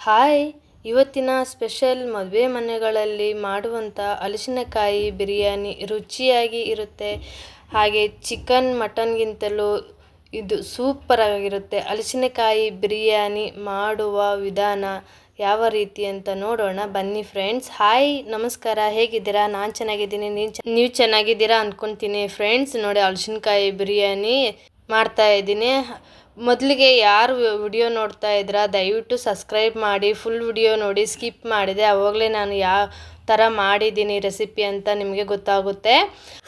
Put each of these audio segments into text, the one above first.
Hi. ಇವತ್ತಿನ special ಮದುವೆ ಮನೆಗಳಲ್ಲಿ ಮಾಡುವಂಥ ಹಲಸಿನಕಾಯಿ ಬಿರಿಯಾನಿ ರುಚಿಯಾಗಿ ಇರುತ್ತೆ. ಹಾಗೆ ಚಿಕನ್ ಮಟನ್ಗಿಂತಲೂ ಇದು ಸೂಪರ್ ಆಗಿರುತ್ತೆ. ಹಲಸಿನಕಾಯಿ ಬಿರಿಯಾನಿ ಮಾಡುವ ವಿಧಾನ ಯಾವ ರೀತಿ ಅಂತ ನೋಡೋಣ. ಬನ್ನಿ ಫ್ರೆಂಡ್ಸ್. ಹಾಯ್, ನಮಸ್ಕಾರ. ಹೇಗಿದ್ದೀರಾ? ನಾನು ಚೆನ್ನಾಗಿದ್ದೀನಿ. ನೀನು ನೀವು ಚೆನ್ನಾಗಿದ್ದೀರಾ ಅಂದ್ಕೊತೀನಿ ಫ್ರೆಂಡ್ಸ್, ನೋಡಿ ಹಲಸಿನಕಾಯಿ ಬಿರಿಯಾನಿ ಮಾಡ್ತಾ ಇದ್ದೀನಿ. ಮೊದಲಿಗೆ ಯಾರು ವಿಡಿಯೋ ನೋಡ್ತಾ ಇದ್ದೀರಾ ದಯವಿಟ್ಟು ಸಬ್ಸ್ಕ್ರೈಬ್ ಮಾಡಿ ಫುಲ್ ವಿಡಿಯೋ ನೋಡಿ ಸ್ಕಿಪ್ ಮಾಡಿದೆ. ಅವಾಗಲೇ ನಾನು ಯಾವ ಥರ ಮಾಡಿದ್ದೀನಿ ರೆಸಿಪಿ ಅಂತ ನಿಮಗೆ ಗೊತ್ತಾಗುತ್ತೆ.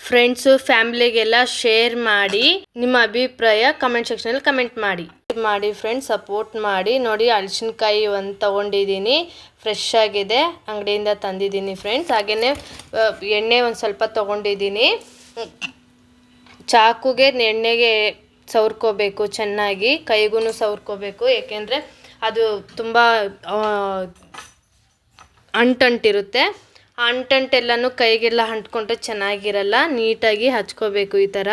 ಫ್ರೆಂಡ್ಸು ಫ್ಯಾಮಿಲಿಗೆಲ್ಲ ಶೇರ್ ಮಾಡಿ, ನಿಮ್ಮ ಅಭಿಪ್ರಾಯ ಕಮೆಂಟ್ ಸೆಕ್ಷನಲ್ಲಿ ಕಮೆಂಟ್ ಮಾಡಿ. ಮಾಡಿ ಫ್ರೆಂಡ್ಸ್ ಸಪೋರ್ಟ್ ಮಾಡಿ. ನೋಡಿ ಹಲಸಿನಕಾಯಿ ಒಂದು ತೊಗೊಂಡಿದ್ದೀನಿ. ಫ್ರೆಶ್ ಆಗಿದೆ. ಅಂಗಡಿಯಿಂದ ತಂದಿದ್ದೀನಿ ಫ್ರೆಂಡ್ಸ್ ಹಾಗೆಯೇ ಎಣ್ಣೆ ಒಂದು ಸ್ವಲ್ಪ ತೊಗೊಂಡಿದ್ದೀನಿ. ಚಾಕುಗೆ, ಎಣ್ಣೆಗೆ ಸವರ್ಕೋಬೇಕು, ಚೆನ್ನಾಗಿ ಕೈಗೂ ಸವರ್ಕೋಬೇಕು, ಏಕೆಂದರೆ ಅದು ತುಂಬ ಅಂಟಂಟಿರುತ್ತೆ. ಆ ಅಂಟಂಟೆಲ್ಲನೂ ಕೈಗೆಲ್ಲ ಅಂಟ್ಕೊಂಡ್ರೆ ಚೆನ್ನಾಗಿರಲ್ಲ, ನೀಟಾಗಿ ಹಚ್ಕೋಬೇಕು ಈ ಥರ.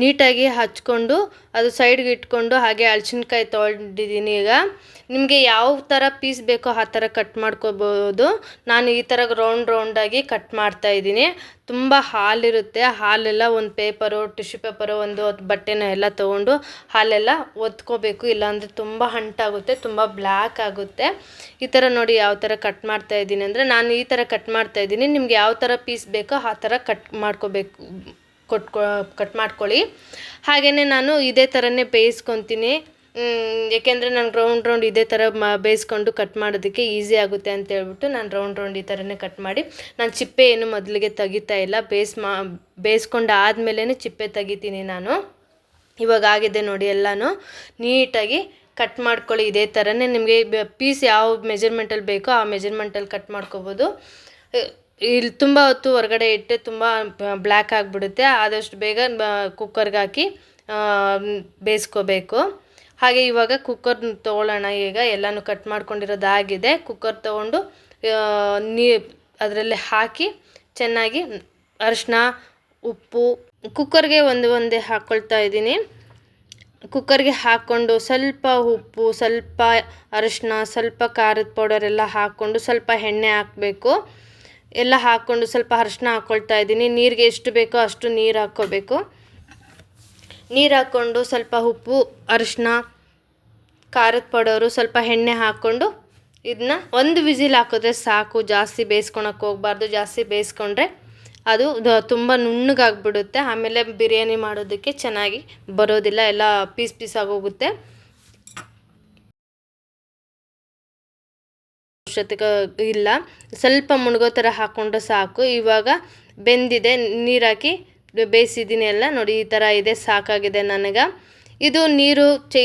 ನೀಟಾಗಿ ಹಚ್ಕೊಂಡು ಅದು ಸೈಡ್ಗೆ ಇಟ್ಕೊಂಡು ಹಾಗೆ ಹಲ್ಸಿನ್ಕಾಯಿ ತೊಗೊಂಡಿದ್ದೀನಿ ಈಗ. ನಿಮಗೆ ಯಾವ ಥರ ಪೀಸ್ ಬೇಕೋ ಆ ಥರ ಕಟ್ ಮಾಡ್ಕೋಬೋದು. ನಾನು ಈ ಥರ ರೌಂಡ್ ರೌಂಡಾಗಿ ಕಟ್ ಮಾಡ್ತಾ ಇದ್ದೀನಿ. ತುಂಬ ಹಾಲಿರುತ್ತೆ ಹಾಲೆಲ್ಲ ಒಂದು ಪೇಪರು ಟಿಶ್ಯೂ ಪೇಪರು ಒಂದು ಬಟ್ಟೆನ ಎಲ್ಲ ತೊಗೊಂಡು ಹಾಲೆಲ್ಲ ಒತ್ಕೋಬೇಕು. ಇಲ್ಲಾಂದರೆ ತುಂಬ ಹಂಟಾಗುತ್ತೆ ತುಂಬ ಬ್ಲ್ಯಾಕ್ ಆಗುತ್ತೆ. ಈ ಥರ ನೋಡಿ ಯಾವ ಥರ ಕಟ್ ಮಾಡ್ತಾ ಇದ್ದೀನಿ ಅಂದರೆ ನಾನು ಈ ಥರ ಕಟ್ ಮಾಡ್ತಾ ಇದ್ದೀನಿ. ನಿಮ್ಗೆ ಯಾವ ಥರ ಪೀಸ್ ಬೇಕೋ ಆ ಥರ ಕಟ್ ಮಾಡ್ಕೋಬೇಕು. ಕೊಟ್ಕೊ ಕಟ್ ಮಾಡ್ಕೊಳ್ಳಿ. ಹಾಗೆಯೇ ನಾನು ಇದೇ ಥರನೇ ಬೇಯಿಸ್ಕೊತೀನಿ. ಏಕೆಂದರೆ ನಾನು ರೌಂಡ್ ರೌಂಡ್ ಇದೇ ಥರ ಮ, ಬೇಯಿಸ್ಕೊಂಡು ಕಟ್ ಮಾಡೋದಕ್ಕೆ ಈಸಿ ಆಗುತ್ತೆ ಅಂತ ಹೇಳ್ಬಿಟ್ಟು ನಾನು ರೌಂಡ್ ರೌಂಡ್ ಈ ಥರನೇ ಕಟ್ ಮಾಡಿ. ನಾನು ಚಿಪ್ಪೆ ಏನು ಮೊದಲಿಗೆ ತೆಗಿತಾ ಇಲ್ಲ. ಬೇಯಿಸ್, ಮಾ, ಬೇಯಿಸ್ಕೊಂಡು ಆದಮೇಲೆ ಚಿಪ್ಪೆ ತೆಗಿತೀನಿ ನಾನು. ಇವಾಗ ಆಗಿದೆ ನೋಡಿ ಎಲ್ಲನೂ. ನೀಟಾಗಿ ಕಟ್ ಮಾಡ್ಕೊಳ್ಳಿ. ಇದೇ ಥರನೇ ನಿಮಗೆ ಪೀಸ್ ಯಾವ ಮೆಜರ್ಮೆಂಟಲ್ಲಿ ಬೇಕೋ ಆ ಮೆಜರ್ಮೆಂಟಲ್ಲಿ ಕಟ್ ಮಾಡ್ಕೋಬೋದು. ಇಲ್ಲಿ ತುಂಬ ಹೊತ್ತು ಹೊರಗಡೆ ಇಟ್ಟರೆ ತುಂಬ ಬ್ಲ್ಯಾಕ್ ಆಗಿಬಿಡುತ್ತೆ. ಆದಷ್ಟು ಬೇಗ ಕುಕ್ಕರ್ಗೆ ಹಾಕಿ ಬೇಯಿಸ್ಕೋಬೇಕು. ಹಾಗೆ ಇವಾಗ ಕುಕ್ಕರ್ ತೊಗೊಳ್ಳೋಣ ಈಗ ಎಲ್ಲನೂ ಕಟ್ ಮಾಡ್ಕೊಂಡಿರೋದಾಗಿದೆ. ಕುಕ್ಕರ್ ತೊಗೊಂಡು ನೀ, ಅದರಲ್ಲಿ ಹಾಕಿ ಚೆನ್ನಾಗಿ ಅರಿಶಿನ ಉಪ್ಪು ಕುಕ್ಕರ್ಗೆ ಒಂದು ಒಂದೇ ಹಾಕ್ಕೊಳ್ತಾ ಇದ್ದೀನಿ. ಕುಕ್ಕರ್ಗೆ ಹಾಕ್ಕೊಂಡು ಸ್ವಲ್ಪ ಉಪ್ಪು, ಸ್ವಲ್ಪ ಅರಿಶಿನ ಸ್ವಲ್ಪ ಖಾರದ ಪೌಡರ್ ಎಲ್ಲ ಹಾಕ್ಕೊಂಡು ಸ್ವಲ್ಪ ಎಣ್ಣೆ ಹಾಕಬೇಕು. ಎಲ್ಲ ಹಾಕ್ಕೊಂಡು ಸ್ವಲ್ಪ ಅರಿಶಿನ ಹಾಕ್ಕೊಳ್ತಾ ಇದ್ದೀನಿ. ನೀರಿಗೆ ಎಷ್ಟು ಬೇಕೋ ಅಷ್ಟು ನೀರು ಹಾಕ್ಕೋಬೇಕು. ನೀರು ಹಾಕ್ಕೊಂಡು ಸ್ವಲ್ಪ ಉಪ್ಪು ಅರಿಶಿನ ಖಾರದ ಪೌಡರು, ಸ್ವಲ್ಪ ಎಣ್ಣೆ ಹಾಕ್ಕೊಂಡು ಇದನ್ನ ಒಂದು ವಿಸಿಲ್ ಹಾಕಿದ್ರೆ ಸಾಕು. ಜಾಸ್ತಿ ಬೇಯಿಸ್ಕೊಳಕ್ಕೆ ಹೋಗ್ಬಾರ್ದು. ಜಾಸ್ತಿ ಬೇಯಿಸ್ಕೊಂಡ್ರೆ ಅದು ತುಂಬ ನುಣ್ಣಗಾಗ್ಬಿಡುತ್ತೆ. ಆಮೇಲೆ ಬಿರಿಯಾನಿ ಮಾಡೋದಕ್ಕೆ ಚೆನ್ನಾಗಿ ಬರೋದಿಲ್ಲ. ಎಲ್ಲ ಪೀಸ್ ಪೀಸ್ ಆಗೋಗುತ್ತೆ. ಅವಶ್ಯಕತೆ ಇಲ್ಲ. ಸ್ವಲ್ಪ ಮುಳುಗೋ ಥರ ಹಾಕ್ಕೊಂಡ್ರೆ ಸಾಕು. ಇವಾಗ ಬೆಂದಿದೆ, ನೀರಾಕಿ ಬೇಯಿಸಿದ್ದೀನಿ ಎಲ್ಲ. ನೋಡಿ, ಈ ಥರ ಇದೆ, ಸಾಕಾಗಿದೆ ನನಗೆ. ಇದು ನೀರು ಚೆ,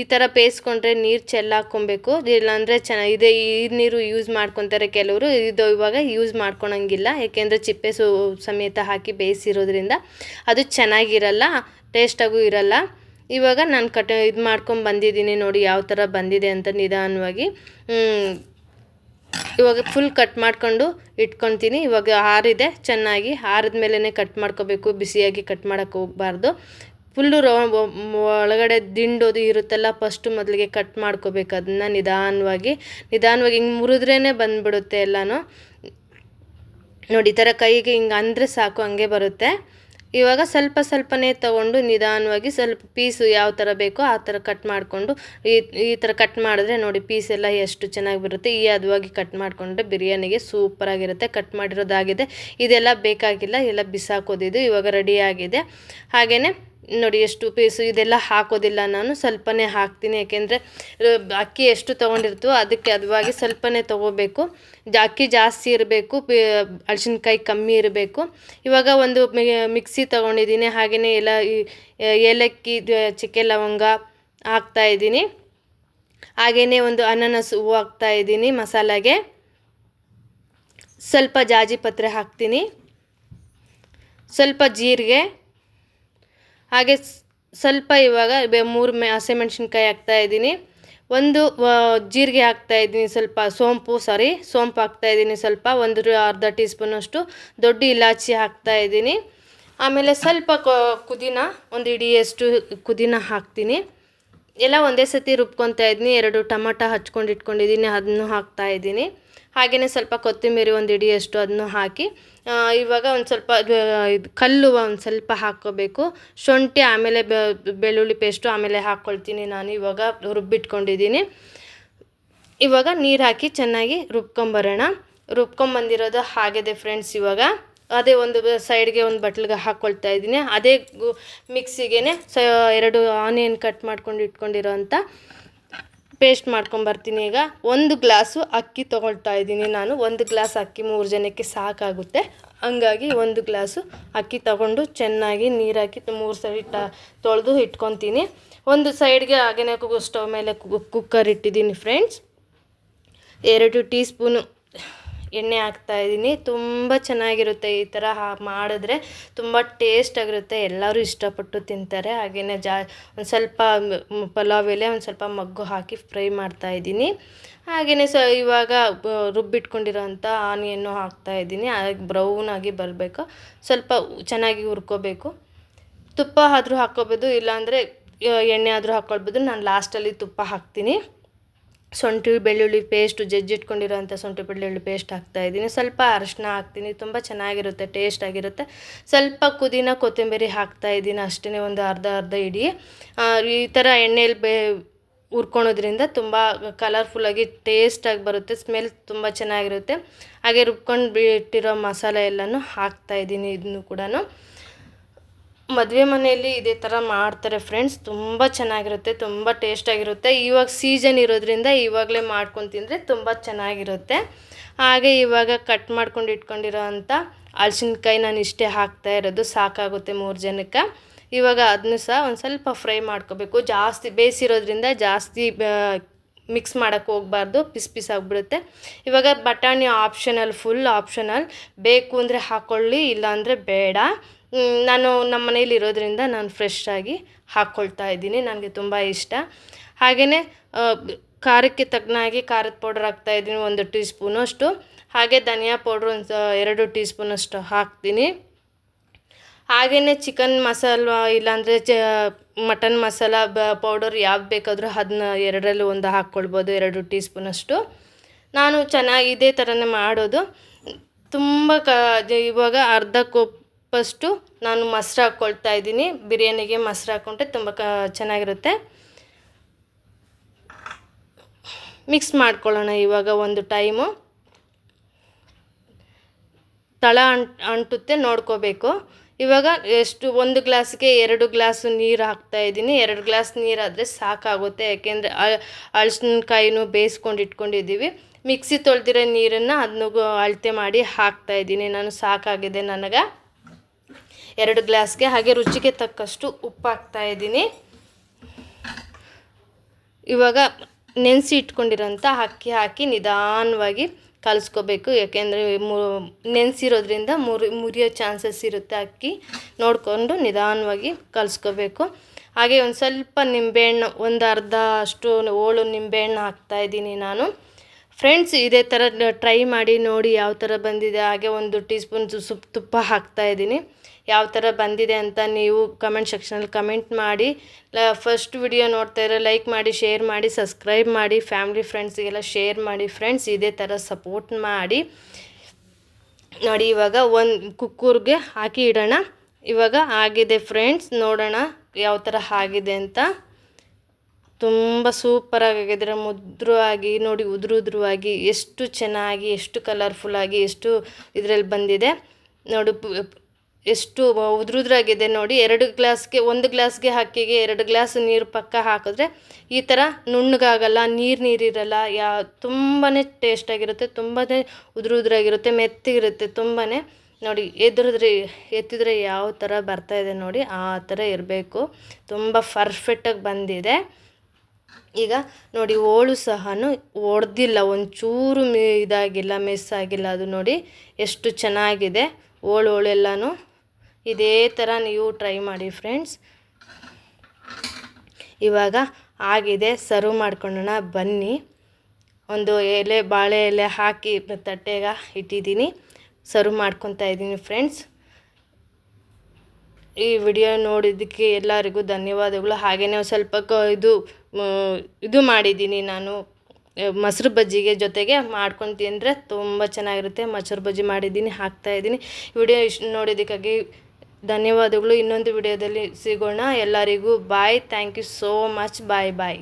ಈ ಥರ ಬೇಯಿಸ್ಕೊಂಡ್ರೆ ನೀರು ಚೆಲ್ಲಾಕೊಬೇಕು ಇಲ್ಲಾಂದರೆ ಚೆನ್ನಾಗಿ ಇದೆ ಈ ನೀರು ಯೂಸ್ ಮಾಡ್ಕೊತಾರೆ ಕೆಲವರು. ಇದು ಇವಾಗ ಯೂಸ್ ಮಾಡ್ಕೊಳಂಗಿಲ್ಲ. ಏಕೆಂದರೆ ಚಿಪ್ಪೆ ಸಮೇತ ಹಾಕಿ ಬೇಯಿಸಿರೋದ್ರಿಂದ ಅದು ಚೆನ್ನಾಗಿರಲ್ಲ, ಟೇಸ್ಟಾಗೂ ಇರಲ್ಲ. ಇವಾಗ ನಾನು ಕಟ್, ಇದು ಮಾಡ್ಕೊಂಡು ಬಂದಿದ್ದೀನಿ ನೋಡಿ, ಯಾವ ಥರ ಬಂದಿದೆ ಅಂತ ನಿಧಾನವಾಗಿ. ಇವಾಗ ಫುಲ್ ಕಟ್ ಮಾಡ್ಕೊಂಡು ಇಟ್ಕೊತೀನಿ. ಇವಾಗ ಆರಿದೆ ಚೆನ್ನಾಗಿ ಆರಿದ ಮೇಲೇ ಕಟ್ ಮಾಡ್ಕೋಬೇಕು, ಬಿಸಿಯಾಗಿ ಕಟ್ ಮಾಡೋಕೆ ಹೋಗಬಾರ್ದು. ಫುಲ್ಲು ರೋ ಒಳಗಡೆ ದಿಂಡೋದು ಇರುತ್ತಲ್ಲ ಫಸ್ಟು ಮೊದಲಿಗೆ ಕಟ್ ಮಾಡ್ಕೋಬೇಕು ಅದನ್ನ ನಿಧಾನವಾಗಿ. ನಿಧಾನವಾಗಿ ಹಿಂಗೆ ಮುರಿದ್ರೇ ಬಂದುಬಿಡುತ್ತೆ ಎಲ್ಲನೂ. ನೋಡಿ, ಈ ಥರ ಕೈಗೆ ಹಿಂಗೆ ಅಂದರೆ ಸಾಕು, ಹಂಗೆ ಬರುತ್ತೆ. ಇವಾಗ ಸ್ವಲ್ಪ ಸ್ವಲ್ಪನೇ ತೊಗೊಂಡು ನಿಧಾನವಾಗಿ ಸ್ವಲ್ಪ ಪೀಸು ಯಾವ ಥರ ಬೇಕೋ ಆ ಥರ ಕಟ್ ಮಾಡಿಕೊಂಡು, ಈ ಈ ಥರ ಕಟ್ ಮಾಡಿದ್ರೆ ನೋಡಿ ಪೀಸ್ ಎಲ್ಲ ಎಷ್ಟು ಚೆನ್ನಾಗಿ ಬರುತ್ತೆ. ಈ ಹದವಾಗಿ ಕಟ್ ಮಾಡಿಕೊಂಡ್ರೆ ಬಿರಿಯಾನಿಗೆ ಸೂಪರಾಗಿರುತ್ತೆ ಕಟ್ ಮಾಡಿರೋದಾಗಿದೆ. ಇದೆಲ್ಲ ಬೇಕಾಗಿಲ್ಲ. ಎಲ್ಲ ಬಿಸಾಕೋದಿದ್ದು ಇವಾಗ ರೆಡಿಯಾಗಿದೆ ಹಾಗೆಯೇ ನೋಡಿ ಎಷ್ಟು ಪೀಸು ಇದೆಲ್ಲ ಹಾಕೋದಿಲ್ಲ ನಾನು ಸ್ವಲ್ಪನೇ ಹಾಕ್ತೀನಿ, ಯಾಕೆಂದರೆ ಅಕ್ಕಿ ಎಷ್ಟು ತೊಗೊಂಡಿರ್ತೀವೋ ಅದಕ್ಕೆ ಅದವಾಗಿ ಸ್ವಲ್ಪನೇ ತೊಗೋಬೇಕು. ಅಕ್ಕಿ ಜಾಸ್ತಿ ಇರಬೇಕು ಹಲಸಿನ್ಕಾಯಿ ಕಮ್ಮಿ ಇರಬೇಕು. ಇವಾಗ ಒಂದು ಮಿಕ್ಸಿ ತೊಗೊಂಡಿದ್ದೀನಿ, ಹಾಗೆಯೇ ಎಲ್ಲ ಏಲಕ್ಕಿ ಚಕ್ಕೆ ಲವಂಗ ಹಾಕ್ತಾಯಿದ್ದೀನಿ ಹಾಗೆಯೇ ಒಂದು ಅನಾನಸ್ ಹೂವು ಹಾಕ್ತಾಯಿದ್ದೀನಿ ಮಸಾಲೆಗೆ. ಸ್ವಲ್ಪ ಜಾಜಿ ಪತ್ರೆ ಹಾಕ್ತೀನಿ. ಸ್ವಲ್ಪ ಜೀರಿಗೆ. ಹಾಗೆ ಸ್ವಲ್ಪ ಇವಾಗ ಮೂರು ಮೆ ಹಸಿಮೆಣ್ಸಿನ್ಕಾಯಿ ಹಾಕ್ತಾಯಿದ್ದೀನಿ ಒಂದು ಜೀರಿಗೆ ಹಾಕ್ತಾಯಿದ್ದೀನಿ ಸ್ವಲ್ಪ, ಸೋಂಪು ಸಾರಿ ಸೋಂಪು ಹಾಕ್ತಾಯಿದ್ದೀನಿ ಸ್ವಲ್ಪ, ಒಂದು ಅರ್ಧ ಟೀ ಸ್ಪೂನಷ್ಟು ದೊಡ್ಡ ಇಲಾಚಿ ಹಾಕ್ತಾಯಿದ್ದೀನಿ ಆಮೇಲೆ ಸ್ವಲ್ಪ ಕುದಿನ, ಒಂದು ಇಡಿಯಷ್ಟು ಕುದಿನ ಹಾಕ್ತೀನಿ. ಎಲ್ಲ ಒಂದೇ ಸತಿ ರುಬ್ಕೊತಾ ಇದ್ದೀನಿ, ಎರಡು ಟೊಮಟ ಹಚ್ಕೊಂಡು ಇಟ್ಕೊಂಡಿದ್ದೀನಿ ಅದನ್ನು ಹಾಕ್ತಾ ಇದ್ದೀನಿ. ಹಾಗೆಯೇ ಸ್ವಲ್ಪ ಕೊತ್ತಂಬರಿ ಒಂದು ಹಿಡಿಯಷ್ಟು ಅದನ್ನು ಹಾಕಿ ಇವಾಗ ಒಂದು ಸ್ವಲ್ಪ ಇದು ಕಲ್ಲು ಒಂದು ಸ್ವಲ್ಪ ಹಾಕ್ಕೋಬೇಕು. ಶುಂಠಿ ಆಮೇಲೆ ಬೆಳ್ಳುಳ್ಳಿ ಪೇಸ್ಟು ಆಮೇಲೆ ಹಾಕ್ಕೊಳ್ತೀನಿ ನಾನು, ಇವಾಗ ರುಬ್ಬಿಟ್ಕೊಂಡಿದ್ದೀನಿ. ಇವಾಗ ನೀರು ಹಾಕಿ ಚೆನ್ನಾಗಿ ರುಬ್ಕೊಂಬರೋಣ. ರುಬ್ಕೊಂಬಂದಿರೋದು ಹಾಗೆದೆ ಫ್ರೆಂಡ್ಸ್ ಇವಾಗ. ಅದೇ ಒಂದು ಸೈಡ್ಗೆ ಒಂದು ಬಟ್ಲಿಗೆ ಹಾಕ್ಕೊಳ್ತಾ ಇದ್ದೀನಿ. ಅದೇ ಮಿಕ್ಸಿಗೆ ಸ, ಎರಡು ಆನಿಯನ್ ಕಟ್ ಮಾಡ್ಕೊಂಡು ಇಟ್ಕೊಂಡಿರೋ ಅಂಥ ಪೇಸ್ಟ್ ಮಾಡ್ಕೊಂಬರ್ತೀನಿ ಈಗ. ಒಂದು ಗ್ಲಾಸು ಅಕ್ಕಿ ತೊಗೊಳ್ತಾ ಇದ್ದೀನಿ ನಾನು. ಒಂದು ಗ್ಲಾಸ್ ಅಕ್ಕಿ ಮೂರು ಜನಕ್ಕೆ ಸಾಕಾಗುತ್ತೆ. ಹಂಗಾಗಿ ಒಂದು ಗ್ಲಾಸು ಅಕ್ಕಿ ತಗೊಂಡು ಚೆನ್ನಾಗಿ ನೀರಾಕಿ ಮೂರು ಸೈಡ್ ಟ ತೊಳೆದು ಇಟ್ಕೊತೀನಿ. ಒಂದು ಸೈಡ್ಗೆ ಹಾಗೆಯೇ ಸ್ಟವ್ ಮೇಲೆ ಕುಕ್ಕರ್ ಇಟ್ಟಿದ್ದೀನಿ ಫ್ರೆಂಡ್ಸ್ ಎರಡು ಟೀ ಸ್ಪೂನು ಎಣ್ಣೆ ಹಾಕ್ತಾ ಇದ್ದೀನಿ. ತುಂಬ ಚೆನ್ನಾಗಿರುತ್ತೆ ಈ ಥರ ಹಾ- ಮಾಡಿದ್ರೆ. ತುಂಬ ಟೇಸ್ಟ್ ಆಗಿರುತ್ತೆ. ಎಲ್ಲರೂ ಇಷ್ಟಪಟ್ಟು ತಿಂತಾರೆ. ಹಾಗೆಯೇ ಜಾ ಒಂದು ಸ್ವಲ್ಪ ಪಲಾವ್ ಎಲೆ ಒಂದು ಸ್ವಲ್ಪ ಮಗ್ಗು ಹಾಕಿ ಫ್ರೈ ಮಾಡ್ತಾ ಇದ್ದೀನಿ. ಹಾಗೆಯೇ ಸ ಇವಾಗ ರುಬ್ಬಿಟ್ಕೊಂಡಿರೋಂಥ ಆನಿಯನ್ನು ಹಾಕ್ತಾ ಇದ್ದೀನಿ. ಬ್ರೌನ್ ಆಗಿ ಬರಬೇಕು. ಸ್ವಲ್ಪ ಚೆನ್ನಾಗಿ ಹುರ್ಕೋಬೇಕು. ತುಪ್ಪ ಆದರೂ ಹಾಕ್ಕೋಬೋದು. ಇಲ್ಲಾಂದರೆ ಎಣ್ಣೆ ಆದರೂ ಹಾಕ್ಕೊಳ್ಬೋದು. ನಾನು ಲಾಸ್ಟಲ್ಲಿ ತುಪ್ಪ ಹಾಕ್ತೀನಿ. ಶುಂಠಿ, ಬೆಳ್ಳುಳ್ಳಿ ಪೇಸ್ಟು ಜಜ್ಜಿಟ್ಕೊಂಡಿರೋಂಥ ಶುಂಠಿ, ಬೆಳ್ಳುಳ್ಳಿ ಪೇಸ್ಟ್ ಹಾಕ್ತಾ ಇದ್ದೀನಿ. ಸ್ವಲ್ಪ ಅರಶಿನ ಹಾಕ್ತೀನಿ. ತುಂಬ ಚೆನ್ನಾಗಿರುತ್ತೆ ಟೇಸ್ಟ್ ಆಗಿರುತ್ತೆ. ಸ್ವಲ್ಪ ಕುದಿನ ಕೊತ್ತಂಬರಿ ಹಾಕ್ತಾ ಇದ್ದೀನಿ. ಅಷ್ಟೇ ಒಂದು ಅರ್ಧ ಅರ್ಧ ಇಡಿ. ಈ ಥರ ಎಣ್ಣೆಯಲ್ಲಿ ಬೇ, ಹುರ್ಕೊಳೋದ್ರಿಂದ ತುಂಬ ಕಲರ್ಫುಲ್ಲಾಗಿ ಟೇಸ್ಟಾಗಿ ಬರುತ್ತೆ ಸ್ಮೆಲ್ ತುಂಬ ಚೆನ್ನಾಗಿರುತ್ತೆ. ಹಾಗೆ ರುಬ್ಕೊಂಡು ಬಿಟ್ಟಿರೋ ಮಸಾಲೆ ಎಲ್ಲನೂ ಹಾಕ್ತಾ ಇದ್ದೀನಿ ಇದನ್ನು ಕೂಡ ಮದುವೆ ಮನೆಯಲ್ಲಿ ಇದೇ ಥರ ಮಾಡ್ತಾರೆ ಫ್ರೆಂಡ್ಸ್ ತುಂಬ ಚೆನ್ನಾಗಿರುತ್ತೆ, ತುಂಬ ಟೇಸ್ಟಾಗಿರುತ್ತೆ ಇವಾಗ ಸೀಸನ್ ಇರೋದ್ರಿಂದ ಇವಾಗಲೇ ಮಾಡ್ಕೊಂಡು ತಿಂದರೆ ತುಂಬ ಚೆನ್ನಾಗಿರುತ್ತೆ. ಹಾಗೆ ಇವಾಗ ಕಟ್ ಮಾಡ್ಕೊಂಡು ಇಟ್ಕೊಂಡಿರೋ ಅಂಥ ಹಲ್ಸಿನ್ಕಾಯಿ ನಾನು ಇಷ್ಟೇ ಹಾಕ್ತಾ ಇರೋದು, ಸಾಕಾಗುತ್ತೆ ಮೂರು ಜನಕ್ಕೆ. ಇವಾಗ ಅದನ್ನು ಸಹ ಒಂದು ಸ್ವಲ್ಪ ಫ್ರೈ ಮಾಡ್ಕೋಬೇಕು. ಜಾಸ್ತಿ ಬೇಯಿಸಿರೋದ್ರಿಂದ ಜಾಸ್ತಿ ಮಿಕ್ಸ್ ಮಾಡೋಕ್ಕೆ ಹೋಗಬಾರ್ದು, ಪಿಸ್ ಪಿಸ್ ಆಗಿಬಿಡುತ್ತೆ. ಇವಾಗ ಬಟಾಣಿ ಆಪ್ಷನಲ್ ಫುಲ್ ಆಪ್ಷನಲ್. ಬೇಕು ಅಂದರೆ ಹಾಕ್ಕೊಳ್ಳಿ ಇಲ್ಲಾಂದರೆ ಬೇಡ. ನಾನು ನಮ್ಮ ಮನೇಲಿ ಇರೋದ್ರಿಂದ ನಾನು ಫ್ರೆಶ್ ಆಗಿ ಹಾಕ್ಕೊಳ್ತಾ ಇದ್ದೀನಿ, ನನಗೆ ತುಂಬ ಇಷ್ಟ. ಹಾಗೆಯೇ ಖಾರಕ್ಕೆ ತಕ್ಕನಾಗಿ ಖಾರದ ಪೌಡರ್ ಹಾಕ್ತಾ ಇದ್ದೀನಿ, ಒಂದು ಟೀ ಸ್ಪೂನಷ್ಟು ಹಾಗೆ ಧನಿಯಾ ಪೌಡ್ರ್ ಒಂದು ಎರಡು ಟೀ ಸ್ಪೂನಷ್ಟು ಹಾಕ್ತೀನಿ. ಹಾಗೆಯೇ ಚಿಕನ್ ಮಸಾಲ ಇಲ್ಲಾಂದರೆ ಚ ಮಟನ್ ಮಸಾಲ ಬ, ಪೌಡರ್ ಯಾವ್ದು ಬೇಕಾದರೂ ಅದನ್ನ ಎರಡರಲ್ಲಿ ಒಂದು ಹಾಕ್ಕೊಳ್ಬೋದು, ಎರಡು ಟೀ ಸ್ಪೂನಷ್ಟು ನಾನು ಚೆನ್ನಾಗಿ ಇದೇ ಥರನೇ ಮಾಡೋದು. ತುಂಬ ಕ ಇವಾಗ ಅರ್ಧ ಕಪ್ಪಷ್ಟು ನಾನು ಮೊಸ್ರು ಹಾಕ್ಕೊಳ್ತಾ ಇದ್ದೀನಿ. ಬಿರಿಯಾನಿಗೆ ಮೊಸ್ರು ಹಾಕ್ಕೊಂಡ್ರೆ ತುಂಬ ಕ, ಚೆನ್ನಾಗಿರುತ್ತೆ. ಮಿಕ್ಸ್ ಮಾಡ್ಕೊಳ್ಳೋಣ ಇವಾಗ ಒಂದು ಟೈಮು. ತಳ ಅಂಟ್, ಅಂಟುತ್ತೆ ನೋಡ್ಕೋಬೇಕು. ಇವಾಗ ಎಷ್ಟು, ಒಂದು ಗ್ಲಾಸ್ಗೆ ಎರಡು ಗ್ಲಾಸು ನೀರು ಹಾಕ್ತಾ ಇದ್ದೀನಿ. ಎರಡು ಗ್ಲಾಸ್ ನೀರಾದರೆ ಸಾಕಾಗುತ್ತೆ. ಯಾಕೆಂದರೆ ಅಳಸಿನಕಾಯಿನೂ ಬೇಯಿಸ್ಕೊಂಡು ಇಟ್ಕೊಂಡಿದ್ದೀವಿ. ಮಿಕ್ಸಿ ತೊಳೆದಿರೋ ನೀರನ್ನು ಅದನ್ನು ಅಳತೆ ಮಾಡಿ ಹಾಕ್ತಾ ಇದ್ದೀನಿ. ನಾನು ಸಾಕಾಗಿದೆ ನನಗೆ. ಎರಡು ಗ್ಲಾಸ್ಗೆ ಹಾಗೆ ರುಚಿಗೆ ತಕ್ಕಷ್ಟು ಉಪ್ಪು ಹಾಕ್ತಾ ಇದ್ದೀನಿ. ಇವಾಗ ನೆನೆಸಿ ಇಟ್ಕೊಂಡಿರೋಂಥ ಅಕ್ಕಿ ಹಾಕಿ ನಿಧಾನವಾಗಿ ಕಲಿಸ್ಕೋಬೇಕು. ಯಾಕೆಂದರೆ ಮು, ನೆನೆಸಿರೋದ್ರಿಂದ ಮುರಿ, ಮುರಿಯೋ ಚಾನ್ಸಸ್ ಇರುತ್ತೆ ಅಕ್ಕಿ. ನೋಡಿಕೊಂಡು ನಿಧಾನವಾಗಿ ಕಲಿಸ್ಕೋಬೇಕು. ಹಾಗೆ ಒಂದು ಸ್ವಲ್ಪ ನಿಂಬೆಹಣ್ಣು, ಒಂದು ಅರ್ಧ ಅಷ್ಟು ಹೋಳು ನಿಂಬೆಹಣ್ಣು ಹಾಕ್ತಾಯಿದ್ದೀನಿ ನಾನು. ಫ್ರೆಂಡ್ಸ್ ಇದೇ ಥರ ಟ್ರೈ ಮಾಡಿ ನೋಡಿ ಯಾವ ಥರ ಬಂದಿದೆ. ಹಾಗೆ ಒಂದು ಟೀ ಸ್ಪೂನ್ ಸುಪ್ ತುಪ್ಪ ಹಾಕ್ತಾ ಇದ್ದೀನಿ. ಯಾವ ಥರ ಬಂದಿದೆ ಅಂತ ನೀವು ಕಮೆಂಟ್ ಸೆಕ್ಷನಲ್ಲಿ ಕಮೆಂಟ್ ಮಾಡಿ. ಫಸ್ಟ್ ವಿಡಿಯೋ ನೋಡ್ತಾ ಇರೋ ಲೈಕ್ ಮಾಡಿ ಶೇರ್ ಮಾಡಿ ಸಬ್ಸ್ಕ್ರೈಬ್ ಮಾಡಿ ಫ್ಯಾಮ್ಲಿ ಫ್ರೆಂಡ್ಸಿಗೆಲ್ಲ ಶೇರ್ ಮಾಡಿ ಫ್ರೆಂಡ್ಸ್ ಇದೇ ಥರ ಸಪೋರ್ಟ್ ಮಾಡಿ. ನೋಡಿ, ಇವಾಗ ಒಂದು ಕುಕ್ಕೂರ್ಗೆ ಹಾಕಿ ಇಡೋಣ. ಇವಾಗ ಆಗಿದೆ ಫ್ರೆಂಡ್ಸ್ ನೋಡೋಣ ಯಾವ ಥರ ಆಗಿದೆ ಅಂತ. ತುಂಬ ಸೂಪರಾಗಿ ಆಗಿದ್ರೆ ಮುದ್ರವಾಗಿ ನೋಡಿ, ಉದುರು ಉದುರುವಾಗಿ ಎಷ್ಟು ಚೆನ್ನಾಗಿ, ಎಷ್ಟು ಕಲರ್ಫುಲ್ಲಾಗಿ ಎಷ್ಟು ಇದರಲ್ಲಿ ಬಂದಿದೆ. ನೋಡು ಎಷ್ಟು ಉದ್ರುದ್ರಾಗಿದೆ ನೋಡಿ, ಎರಡು ಗ್ಲಾಸ್ಗೆ, ಒಂದು ಗ್ಲಾಸ್ಗೆ ಹಾಕಿಗೆ ಎರಡು ಗ್ಲಾಸ್ ನೀರು ಪಕ್ಕ ಹಾಕಿದ್ರೆ ಈ ಥರ ನುಣ್ಣಗಾಗಲ್ಲ, ನೀರು ನೀರಿರಲ್ಲ, ಯಾ ತುಂಬಾ ಟೇಸ್ಟಾಗಿರುತ್ತೆ ತುಂಬಾ ಉದ್ರುದ್ರಾಗಿರುತ್ತೆ, ಮೆತ್ತಿಗಿರುತ್ತೆ ತುಂಬಾ ನೋಡಿ, ಎದುರಿದ್ರೆ, ಎತ್ತಿದ್ರೆ ಯಾವ ಥರ ಬರ್ತಾ ಇದೆ ನೋಡಿ, ಆ ಥರ ಇರಬೇಕು. ತುಂಬ ಪರ್ಫೆಕ್ಟಾಗಿ ಬಂದಿದೆ. ಈಗ ನೋಡಿ ಓಳು ಸಹ ಒಡೆದಿಲ್ಲ, ಒಂಚೂರು ಮೇ ಇದಾಗಿಲ್ಲ ಮಿಸ್ ಆಗಿಲ್ಲ ಅದು ನೋಡಿ, ಎಷ್ಟು ಚೆನ್ನಾಗಿದೆ. ಓಳು ಓಳೆಲ್ಲನೂ ಇದೇ ಥರ ನೀವು ಟ್ರೈ ಮಾಡಿ ಫ್ರೆಂಡ್ಸ್. ಇವಾಗ ಆಗಿದೆ, ಸರ್ವ್ ಮಾಡ್ಕೊಳ್ಳೋಣ ಬನ್ನಿ. ಒಂದು ಎಲೆ, ಬಾಳೆ ಎಲೆ ಹಾಕಿ ತಟ್ಟೆಗ ಇಟ್ಟಿದ್ದೀನಿ. ಸರ್ವ್ ಮಾಡ್ಕೊತಾ ಇದ್ದೀನಿ ಫ್ರೆಂಡ್ಸ್. ಈ ವಿಡಿಯೋ ನೋಡಿದ್ದಕ್ಕೆ ಎಲ್ಲರಿಗೂ ಧನ್ಯವಾದಗಳು. ಹಾಗೆಯೇ ಸ್ವಲ್ಪ ಇದು ಇದು ಮಾಡಿದ್ದೀನಿ ನಾನು. ಮೊಸರು ಬಜ್ಜಿಗೆ ಜೊತೆಗೆ ಮಾಡ್ಕೊಂಡು ತಿಂದರೆ ತುಂಬ ಚೆನ್ನಾಗಿರುತ್ತೆ. ಮೊಸರು ಬಜ್ಜಿ ಮಾಡಿದ್ದೀನಿ ಹಾಕ್ತಾಯಿದ್ದೀನಿ ವಿಡಿಯೋ ಇಷ್ಟು ನೋಡಿದ್ದಕ್ಕಾಗಿ ಧನ್ಯವಾದಗಳು ಇನ್ನೊಂದು ವಿಡಿಯೋದಲ್ಲಿ ಸಿಗೋಣ ಎಲ್ಲರಿಗೂ. Bye thank you so much bye bye